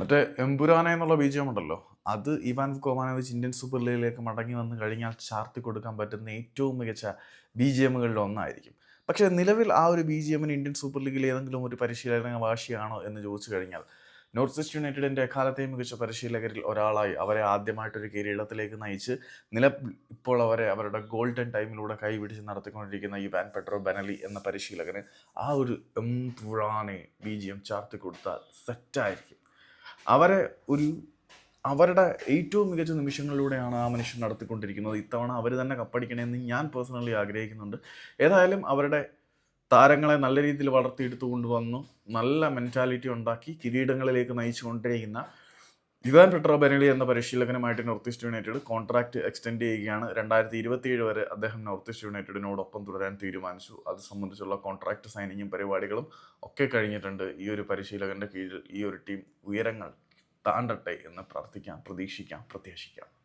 മറ്റേ എംപുരാന എന്നുള്ള ബീജം ഉണ്ടല്ലോ അത് ഇവാൻ കോമാനോവിച്ച് ഇന്ത്യൻ സൂപ്പർ ലീഗിലേക്ക് മടങ്ങി വന്ന് കഴിഞ്ഞാൽ ചാർത്തി കൊടുക്കാൻ പറ്റുന്ന ഏറ്റവും മികച്ച ബി ജി ഒന്നായിരിക്കും. പക്ഷേ നിലവിൽ ആ ഒരു ബി ജി എമ്മിന് ഇന്ത്യൻ സൂപ്പർ ലീഗിൽ ഏതെങ്കിലും ഒരു പരിശീലന വാശിയാണോ എന്ന് ചോദിച്ചു കഴിഞ്ഞാൽ നോർത്ത് ഈസ്റ്റ് യുണൈറ്റഡിന്റെ എക്കാലത്തെയും മികച്ച പരിശീലകരിൽ ഒരാളായി അവരെ ആദ്യമായിട്ടൊരു കിരീടത്തിലേക്ക് നയിച്ച് നില ഇപ്പോൾ അവരെ അവരുടെ ഗോൾഡൻ ടൈമിലൂടെ കൈപിടിച്ച് നടത്തിക്കൊണ്ടിരിക്കുന്ന ഈ വാൻ പെട്രോ ബനലി എന്ന പരിശീലകന് ആ ഒരു എം പുറാനെ ബി ജി എം ചാർത്തി കൊടുത്താൽ സെറ്റായിരിക്കും അവരെ ഒരു അവരുടെ ഏറ്റവും മികച്ച നിമിഷങ്ങളിലൂടെയാണ് ആ മനുഷ്യൻ നടത്തിക്കൊണ്ടിരിക്കുന്നത്. ഇത്തവണ അവർ തന്നെ കപ്പടിക്കണമെന്ന് ഞാൻ പേഴ്സണലി ആഗ്രഹിക്കുന്നുണ്ട്. ഏതായാലും അവരുടെ താരങ്ങളെ നല്ല രീതിയിൽ വളർത്തിയെടുത്തു കൊണ്ടുവന്നു നല്ല മെന്റാലിറ്റി ഉണ്ടാക്കി കിരീടങ്ങളിലേക്ക് നയിച്ചു കൊണ്ടിരിക്കുന്ന ഇവാൻ പെട്രോ ബെനലി എന്ന പരിശീലകനുമായിട്ട് North East United contract extend ചെയ്യുകയാണ്. രണ്ടായിരത്തി ഇരുപത്തിയേഴ് വരെ അദ്ദേഹം നോർത്ത് ഈസ്റ്റ് യുണൈറ്റഡിനോടൊപ്പം തുടരാൻ തീരുമാനിച്ചു. അത് സംബന്ധിച്ചുള്ള കോൺട്രാക്ട് സൈനിങ്ങും പരിപാടികളും ഒക്കെ കഴിഞ്ഞിട്ടുണ്ട്. ഈ ഒരു പരിശീലകന്റെ കീഴിൽ ഈ ഒരു ടീം ഉയരങ്ങൾ താണ്ടട്ടെ എന്ന് പ്രാർത്ഥിക്കാം പ്രതീക്ഷിക്കാം പ്രത്യാശിക്കാം.